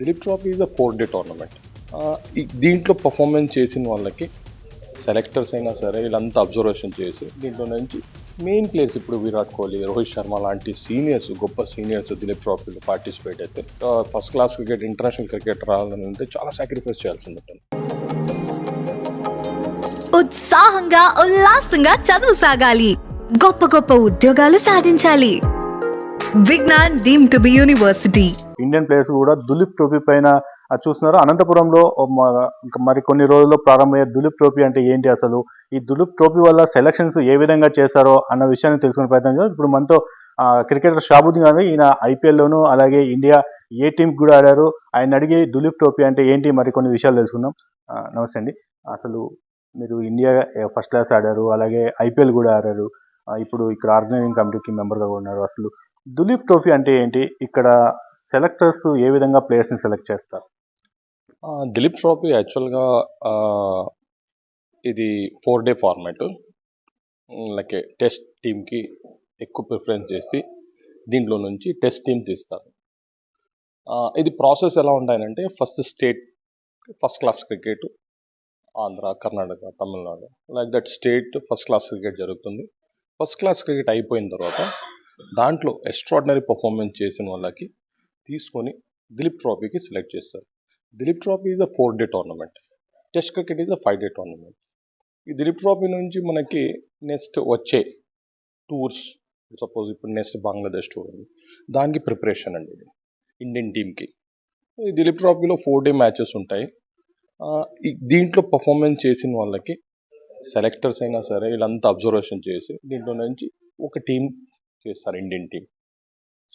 Duleep trophy is a four day tournament. దీంట్లో performance చేసిన వాళ్ళకి సెలెక్టర్స్ అయినా సరే వీళ్ళంతా అబ్జర్వేషన్ చేసి దీంట్లో నుంచి మెయిన్ ప్లేయర్స్ ఇప్పుడు విరాట్ కోహ్లీ రోహిత్ శర్మ లాంటి సీనియర్స్ గొప్ప సీనియర్స్ దిలీప్ ట్రోఫీలో పార్టిసిపేట్ అయితే first class cricket international cricket రావాలని అంటే చాలా సాక్రిఫైస్ చేయాల్సి ఉంటుంది ఉత్సాహంగా ఉల్లాసంగా చదువు సాగాలి. గొప్ప గొప్ప ఉద్యోగాలు సాధించాలి. Vignan deem to be university. Indian players కూడా దులీప్ ట్రోఫీ పైన చూస్తున్నారు. అనంతపురంలో మరి కొన్ని రోజుల్లో ప్రారంభమయ్యే దులీప్ ట్రోఫీ అంటే ఏంటి అసలు? ఈ దులీప్ ట్రోఫీ వల్ల సెలక్షన్స్ ఏ విధంగా చేశారో అన్న విషయాన్ని తెలుసుకునే ప్రయత్నం చేద్దాం. ఇప్పుడు మనతో క్రికెటర్ షాబుద్దీన్ గారు ఈయన ఐపీఎల్లోను అలాగే ఇండియా ఏ టీం కూడా ఆడారు. ఆయన అడిగి దులీప్ ట్రోఫీ అంటే ఏంటి? మరి కొన్ని విషయాలు తెలుసుకుందాం. నమస్తే అండి. అసలు మీరు ఇండియా ఫస్ట్ క్లాస్ ఆడారు అలాగే ఐపీఎల్ కూడా ఆడారు. ఇప్పుడు ఇక్కడ ఆర్గనైజింగ్ కమిటీకి మెంబర్గా ఉన్నారు. అసలు దులీప్ ట్రోఫీ అంటే ఏంటి? ఇక్కడ సెలెక్టర్స్ ఏ విధంగా ప్లేయర్స్ని సెలెక్ట్ చేస్తారు? దిలీప్ ట్రోఫీ యాక్చువల్గా ఇది four day format. Like test టీమ్కి ఎక్కువ ప్రిఫరెన్స్ చేసి దీంట్లో నుంచి టెస్ట్ టీమ్ తీస్తారు. ఇది ప్రాసెస్ ఎలా ఉంటాయనంటే first state first class cricket Andhra Karnataka Tamil Nadu. Like that state first class cricket జరుగుతుంది. ఫస్ట్ క్లాస్ క్రికెట్ అయిపోయిన తర్వాత దాంట్లో ఎక్స్ట్రాడినరీ పర్ఫార్మెన్స్ చేసిన వాళ్ళకి తీసుకొని దిలీప్ ట్రోఫీకి సెలెక్ట్ చేస్తారు. Duleep trophy is a four day tournament test cricket is a five day tournament ఈ దిలీప్ ట్రోఫీ నుంచి మనకి నెక్స్ట్ వచ్చే టూర్స్ సపోజ్ ఇప్పుడు నెక్స్ట్ బంగ్లాదేశ్ టూర్ ఉంది. దానికి ప్రిపరేషన్ అండి ఇది ఇండియన్ టీమ్కి. ఈ దిలీప్ ట్రోఫీలో ఫోర్ డే మ్యాచెస్ ఉంటాయి. దీంట్లో పర్ఫార్మెన్స్ చేసిన వాళ్ళకి సెలెక్టర్స్ అయినా సరే వీళ్ళంతా అబ్జర్వేషన్ చేసి దీంట్లో నుంచి ఒక టీం చేస్తారు ఇండియన్ టీం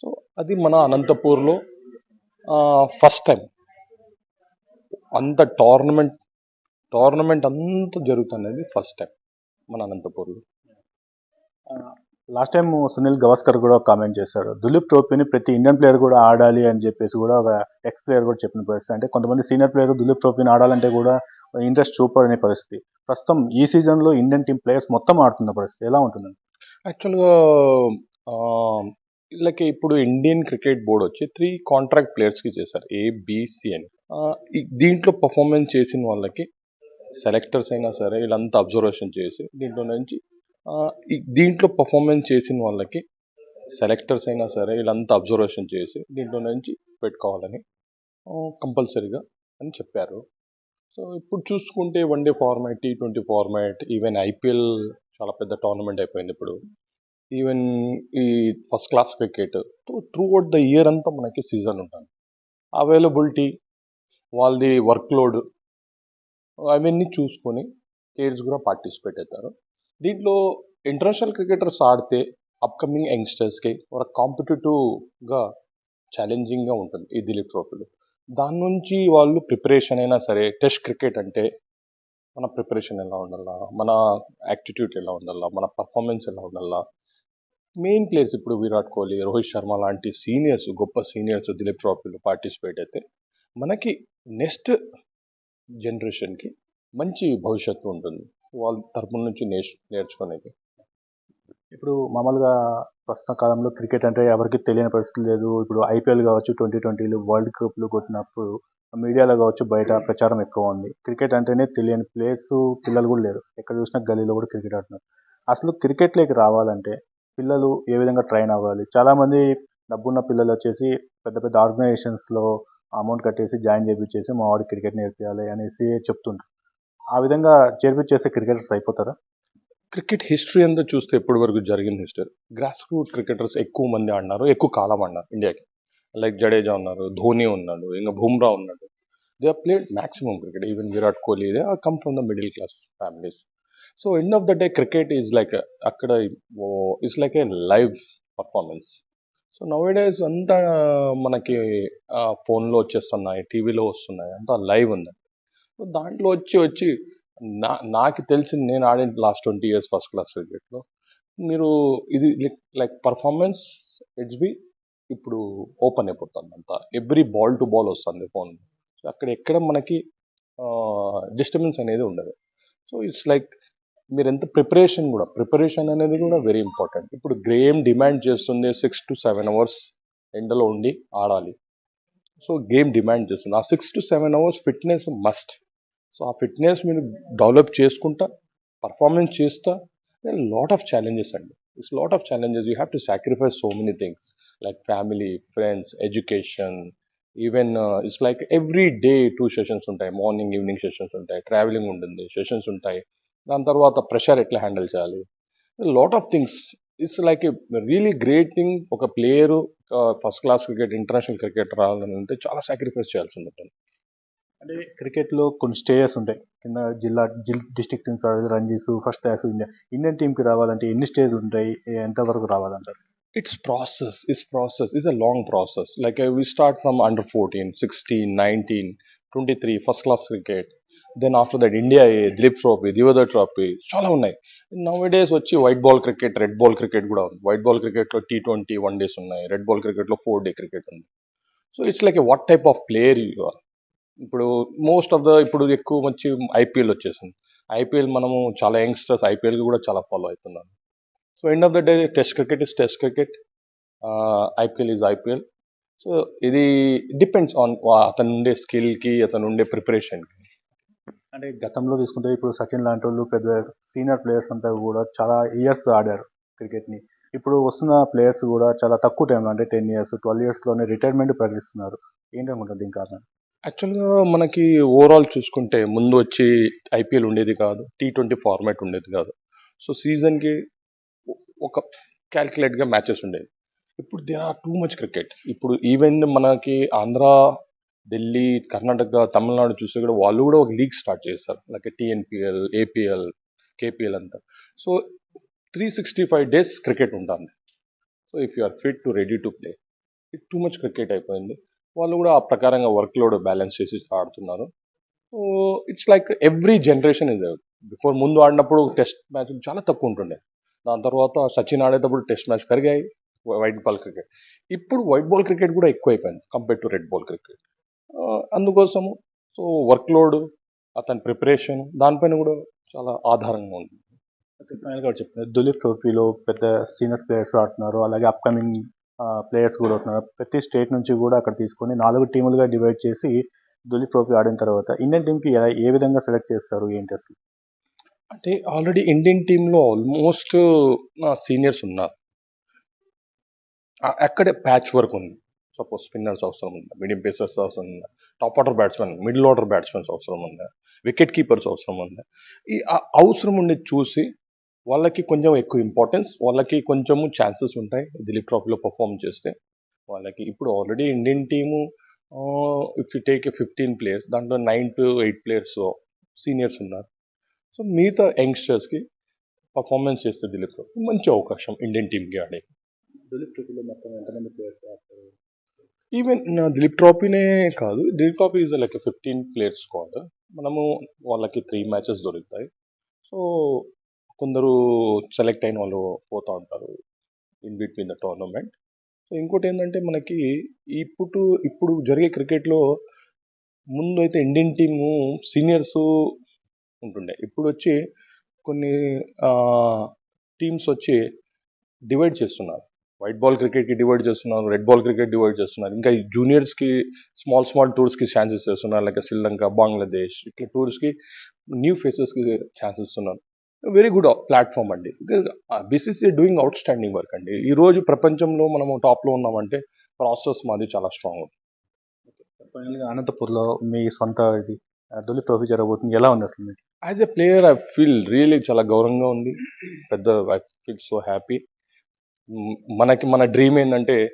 సో అది మన అనంతపూర్లో ఫస్ట్ టైం అంత టోర్నమెంట్ టోర్నమెంట్ అంతా జరుగుతున్నది ఫస్ట్ టైం మన అనంతపూర్లో. లాస్ట్ టైం సునీల్ గవాస్కర్ కూడా కామెంట్ చేశారు దులీప్ ట్రోఫీని ప్రతి ఇండియన్ ప్లేయర్ కూడా ఆడాలి అని చెప్పేసి కూడా ఒక ఎక్స్ ప్లేయర్ కూడా చెప్పిన పరిస్థితి. అంటే కొంతమంది సీనియర్ ప్లేయర్ దులీప్ ట్రోఫీని ఆడాలంటే కూడా ఇంట్రెస్ట్ చూపడని పరిస్థితి. ప్రస్తుతం ఈ సీజన్లో ఇండియన్ టీం ప్లేయర్స్ మొత్తం ఆడుతున్న పరిస్థితి ఎలా ఉంటుంది యాక్చువల్గా వీళ్ళకి ఇప్పుడు ఇండియన్ క్రికెట్ బోర్డ్ వచ్చి త్రీ కాంట్రాక్ట్ ప్లేయర్స్కి చేశారు ఏబిసి అని. దీంట్లో పర్ఫార్మెన్స్ చేసిన వాళ్ళకి సెలెక్టర్స్ అయినా సరే వీళ్ళంతా అబ్జర్వేషన్ చేసి దీంట్లో నుంచి దీంట్లో పర్ఫార్మెన్స్ చేసిన వాళ్ళకి సెలెక్టర్స్ అయినా సరే వీళ్ళంతా అబ్జర్వేషన్ చేసి దీంట్లో నుంచి పెట్టుకోవాలని కంపల్సరీగా అని చెప్పారు. సో ఇప్పుడు చూసుకుంటే one day format T twenty format even IPL చాలా పెద్ద టోర్నమెంట్ అయిపోయింది ఇప్పుడు. ఈవెన్ ఈ first class cricket throughout the year అంతా మనకి సీజన్ ఉంటుంది. అవైలబిలిటీ వాళ్ళది వర్క్ లోడ్ అవన్నీ చూసుకొని ప్లేయర్స్ కూడా పార్టిసిపేట్ అవుతారు. దీంట్లో ఇంటర్నేషనల్ క్రికెటర్స్ ఆడితే అప్కమింగ్ యంగ్స్టర్స్కి ఒక కాంపిటేటివ్గా ఛాలెంజింగ్గా ఉంటుంది ఈ దిలీప్ ట్రోఫీలో దాని నుంచి వాళ్ళు ప్రిపరేషన్ అయినా సరే టెస్ట్ క్రికెట్ అంటే మన ప్రిపరేషన్ ఎలా ఉండాలా? మన యాక్టిట్యూడ్ ఎలా ఉండాలా? మన పర్ఫార్మెన్స్ ఎలా ఉండాలా? మెయిన్ ప్లేయర్స్ ఇప్పుడు విరాట్ కోహ్లీ రోహిత్ శర్మ లాంటి సీనియర్స్ గొప్ప సీనియర్స్ దిలీప్ ట్రోఫీలో పార్టిసిపేట్ అయితే మనకి నెక్స్ట్ జనరేషన్కి మంచి భవిష్యత్తు ఉంటుంది. వాళ్ళ తరపు నుంచి నేర్చు నేర్చుకునేది. ఇప్పుడు మామూలుగా ప్రస్తుత కాలంలో క్రికెట్ అంటే ఎవరికి తెలియని పరిస్థితి లేదు. ఇప్పుడు ఐపీఎల్ కావచ్చు ట్వంటీ ట్వంటీలు వరల్డ్ కప్లు కొట్టినప్పుడు మీడియాలో కావచ్చు బయట ప్రచారం ఎక్కువ ఉంది. క్రికెట్ అంటేనే తెలియని ప్లేయర్స్ పిల్లలు కూడా లేరు. ఎక్కడ చూసినా గలీలో కూడా క్రికెట్ ఆడుతున్నారు. అసలు క్రికెట్లోకి రావాలంటే పిల్లలు ఏ విధంగా ట్రైన్ అవ్వాలి? చాలామంది డబ్బున్న పిల్లలు వచ్చేసి పెద్ద పెద్ద ఆర్గనైజేషన్స్లో అమౌంట్ కట్టేసి జాయిన్ చేపించేసి మా వాడు క్రికెట్ నేర్పించాలి అనేసి చెప్తుంటారు ఆ విధంగా చేర్పించేస్తే క్రికెటర్స్ అయిపోతారా? క్రికెట్ హిస్టరీ అంతా చూస్తే ఇప్పటి వరకు జరిగిన హిస్టరీ? గ్రాస్ రూట్ క్రికెటర్స్ ఎక్కువ మంది ఆడినారు ఎక్కువ కాలం ఆడినారు ఇండియాకి. లైక్ జడేజా ఉన్నారు ధోని ఉన్నాడు ఇంకా బుమ్రా ఉన్నాడు. They are played maximum cricket even Virat Kohli they are come from the middle class families so end of the day cricket is like అక్కడ it's like a live performance so nowadays అంతా మనకి ఫోన్లో వచ్చేస్తున్నాయి టీవీలో వస్తున్నాయి అంతా live ఉంది. So దాంట్లో వచ్చి వచ్చి నా నాకు తెలిసింది నేను ఆడిన last twenty years first class క్రికెట్లో మీరు ఇది లైక్ పర్ఫార్మెన్స్ ఇట్స్ బి ఇప్పుడు ఓపెన్ అయిపోతుంది అంతా. ఎవ్రీ బాల్ టు బాల్ వస్తుంది ఫోన్ అక్కడ ఎక్కడ మనకి డిస్టర్బెన్స్ అనేది ఉండదు. సో ఇట్స్ లైక్ మీరు ఎంత ప్రిపరేషన్ కూడా ప్రిపరేషన్ అనేది కూడా వెరీ ఇంపార్టెంట్ ఇప్పుడు గేమ్ డిమాండ్ చేస్తుంది సిక్స్ టు సెవెన్ అవర్స్ ఎండలో ఉండి ఆడాలి. సో గేమ్ డిమాండ్ చేస్తుంది. ఆ six to seven hours fitness must so ఆ ఫిట్నెస్ మీరు డెవలప్ చేసుకుంటా పర్ఫార్మెన్స్ చేస్తా లాట్ ఆఫ్ ఛాలెంజెస్ అండి. It's lot of challenges you have to sacrifice so many things like family friends education even it's like every day two sessions ఉంటాయి. Morning evening sessions ఉంటాయి. Travelling ఉంటుంది sessions ఉంటాయి. దాని తర్వాత pressure ఎట్లా handle చేయాలి? Lot of things it's like really great thing ఒక player first class cricket international cricket రావాలని అంటే చాలా సాక్రిఫైస్ చేయాల్సి ఉంటుంది. అంటే క్రికెట్లో కొన్ని స్టేజెస్ ఉంటాయి. కింద జిల్లా జిల్ డిస్ట్రిక్ట్ టీమ్కి రావాలి. Ranjis first class India Indian టీంకి రావాలంటే ఎన్ని స్టేజ్లు ఉంటాయి? ఎంతవరకు రావాలంటారు? It's process. It's process. It's a long process. Like uh, we start from under 14 16 19 23 first class cricket. Then after that India Duleep trophy Deodhar trophy చాలా ఉన్నాయి. నవ్ డేస్ వచ్చి white ball cricket red ball cricket కూడా ఉంది. White ball క్రికెట్లో T twenty one days ఉన్నాయి. Red ball క్రికెట్లో four day cricket ఉంది. So it's like what type of player you are ఇప్పుడు మోస్ట్ ఆఫ్ ద ఇప్పుడు ఎక్కువ మంచి ఐపీఎల్ వచ్చేసింది. ఐపీఎల్ మనము చాలా యంగ్స్టర్స్ ఐపీఎల్ కూడా చాలా ఫాలో అవుతున్నాను so end of the day test cricket is test cricket IPL is IPL so ఇది డిపెండ్స్ ఆన్ అతను ఉండే స్కిల్కి అతను ఉండే ప్రిపరేషన్కి అంటే గతంలో తీసుకుంటే ఇప్పుడు సచిన్ లాంటి వాళ్ళు పెద్ద సీనియర్ ప్లేయర్స్ అంతా కూడా చాలా ఇయర్స్ ఆడారు క్రికెట్ని ఇప్పుడు వస్తున్న ప్లేయర్స్ కూడా చాలా తక్కువ టైంలో అంటే టెన్ ఇయర్స్ ట్వెల్వ్ ఇయర్స్లోనే రిటైర్మెంట్ ప్రకటిస్తున్నారు. ఏంటనుకుంటారు దీని కారణం? యాక్చువల్గా మనకి ఓవరాల్ చూసుకుంటే ముందు వచ్చి ఐపీఎల్ ఉండేది కాదు టీ ట్వంటీ ఫార్మాట్ ఉండేది కాదు. సో సీజన్కి ఒక క్యాల్కులేట్గా మ్యాచెస్ ఉండేది ఇప్పుడు there are too much cricket ఇప్పుడు ఈవెన్ మనకి ఆంధ్ర ఢిల్లీ కర్ణాటక తమిళనాడు చూస్తే కూడా వాళ్ళు కూడా ఒక లీగ్ స్టార్ట్ చేస్తారు. లైక్ టీఎన్పిఎల్ ఏపీఎల్ కేపీఎల్ అంతా. So three sixty five days cricket ఉంటుంది. So if you are fit to ready to play it too much cricket అయిపోయింది. వాళ్ళు కూడా ఆ ప్రకారంగా వర్క్ లోడ్ బ్యాలెన్స్ చేసి ఆడుతున్నారు. So it's like every generation ఇది బిఫోర్ ముందు ఆడినప్పుడు టెస్ట్ మ్యాచ్ చాలా తక్కువ ఉంటుండే. దాని తర్వాత సచిన్ ఆడేటప్పుడు టెస్ట్ మ్యాచ్ పెరిగాయి. వైట్ బాల్ క్రికెట్ ఇప్పుడు వైట్ బాల్ క్రికెట్ కూడా ఎక్కువ అయిపోయింది compare to red ball cricket అందుకోసము. సో వర్క్ లోడ్ అతని ప్రిపరేషన్ దానిపైన కూడా చాలా ఆధారంగా ఉంది. ఫైనల్గా చెప్తున్నారు దులీప్ ట్రోఫీలో పెద్ద సీనియర్స్ ప్లేయర్స్ ఆడుతున్నారు. అలాగే అప్కమింగ్ ప్లేయర్స్ కూడా అవుతున్నారు ప్రతి స్టేట్ నుంచి కూడా అక్కడ తీసుకొని నాలుగు టీములుగా డివైడ్ చేసి దులీప్ ట్రోఫీ ఆడిన తర్వాత ఇండియన్ టీంకి ఎలా- ఏ విధంగా సెలెక్ట్ చేస్తారు? ఏంటి అసలు? అంటే ఆల్రెడీ ఇండియన్ టీంలో ఆల్మోస్ట్ సీనియర్స్ ఉన్నారు. అక్కడే ప్యాచ్ వర్క్ ఉంది. సపోజ్ స్పిన్నర్స్ అవసరం ఉంది మీడియం పేసర్స్ అవసరం ఉంది top order batsmen middle order batsmens అవసరం ఉందా వికెట్ కీపర్స్ అవసరం ఉందా. ఈ అవసరం ఉండేది చూసి వాళ్ళకి కొంచెం ఎక్కువ ఇంపార్టెన్స్ వాళ్ళకి కొంచెము ఛాన్సెస్ ఉంటాయి దిలీప్ ట్రాఫీలో పర్ఫామ్ చేస్తే. వాళ్ళకి ఇప్పుడు already Indian team if you take fifteen players దాంట్లో nine to eight players seniors ఉన్నారు. సో మిగతా యంగ్స్టర్స్కి పర్ఫార్మెన్స్ చేస్తే దిలీప్ మంచి అవకాశం ఇండియన్ టీమ్కి ఆడే దిలీప్ ట్రోఫీలో మొత్తం ఎంతమంది ప్లేయర్స్ ఆడతారు ఈవెన్ దిలీప్ ట్రోఫీనే కాదు. Duleep trophy is like fifteen players squad మనము వాళ్ళకి త్రీ మ్యాచెస్ దొరుకుతాయి. సో కొందరు సెలెక్ట్ అయిన వాళ్ళు పోతూ ఉంటారు in between the tournament so ఇంకోటి ఏంటంటే మనకి ఇప్పుడు ఇప్పుడు జరిగే క్రికెట్లో ముందు అయితే ఇండియన్ టీము సీనియర్స్ ఉంటుండే. ఇప్పుడు వచ్చి కొన్ని టీమ్స్ వచ్చి డివైడ్ చేస్తున్నారు. వైట్ బాల్ క్రికెట్కి డివైడ్ చేస్తున్నారు రెడ్ బాల్ క్రికెట్ డివైడ్ చేస్తున్నారు. ఇంకా జూనియర్స్కి స్మాల్ స్మాల్ టూర్స్కి ఛాన్సెస్ చేస్తున్నారు. లైక్ శ్రీలంక బంగ్లాదేశ్ ఇట్లా టూర్స్కి న్యూ ఫేసెస్కి ఛాన్సెస్ ఇస్తున్నారు వెరీ గుడ్ ప్లాట్ఫామ్ అండి. BCC doing outstanding work అండి. ఈ రోజు ప్రపంచంలో మనము టాప్లో ఉన్నామంటే ప్రాసెస్ మాది చాలా స్ట్రాంగ్ ఉంది. ఫైనల్గా అనంతపూర్లో మీ సొంత ఇది దులీప్ ట్రోఫీ జరగబోతుంది. ఎలా ఉంది అసలు మీకు? As a player I feel really చాలా గౌరవంగా ఉంది. పెద్ద ఐ ఫీల్ సో హ్యాపీ మనకి మన డ్రీమ్ ఏంటంటే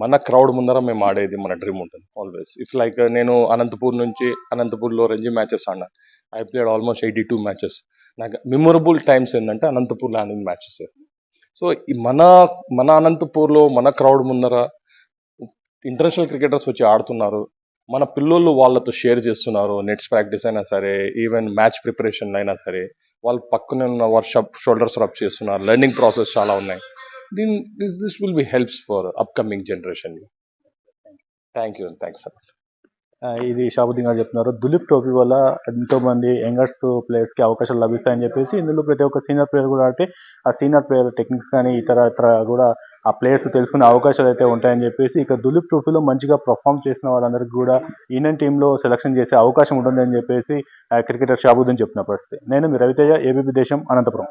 మన క్రౌడ్ ముందర మేము ఆడేది మన డ్రీమ్ ఉంటుంది ఆల్వేస్ ఇట్స్ లైక్ నేను అనంతపూర్ నుంచి అనంతపూర్లో రెండు మ్యాచెస్ ఆడినా. I played almost eighty two matches నాకు మెమొరబుల్ టైమ్స్ ఏంటంటే అనంతపూర్లో ఆడిన మ్యాచెస్ సో మన మన అనంతపూర్లో మన క్రౌడ్ ముందర ఇంటర్నేషనల్ క్రికెటర్స్ వచ్చి ఆడుతున్నారు. మన పిల్లోళ్ళు వాళ్ళతో షేర్ చేస్తున్నారు. నెట్స్ ప్రాక్టీస్ అయినా సరే ఈవెన్ మ్యాచ్ ప్రిపరేషన్ అయినా సరే వాళ్ళు పక్కనే ఉన్న వర్షప్ షోల్డర్స్ రబ్ చేస్తున్నారు. లెర్నింగ్ ప్రాసెస్ చాలా ఉన్నాయి. దీని this this will be helps for upcoming generation thank you thanks sir ఇది షాబుద్దీన్ గారు చెప్తున్నారు. దులీప్ ట్రోఫీ వల్ల ఎంతో మంది యంగర్స్ ప్లేయర్స్కి అవకాశాలు లభిస్తాయని చెప్పేసి ఇందులో ప్రతి ఒక్క సీనియర్ ప్లేయర్ కూడా ఆడితే ఆ సీనియర్ ప్లేయర్ టెక్నిక్స్ కానీ ఇతర ఇతర కూడా ఆ ప్లేయర్స్ తెలుసుకునే అవకాశాలు అయితే ఉంటాయని చెప్పేసి ఇక దులీప్ ట్రోఫీలో మంచిగా పర్ఫామ్ చేసిన వాళ్ళందరికీ కూడా ఇండియన్ టీంలో సెలక్షన్ చేసే అవకాశం ఉంటుందని చెప్పేసి క్రికెటర్ షాబుద్దీన్ చెప్పిన పరిస్థితి. నేను మీ రవితేజ ఏబీపీ దేశం అనంతపురం.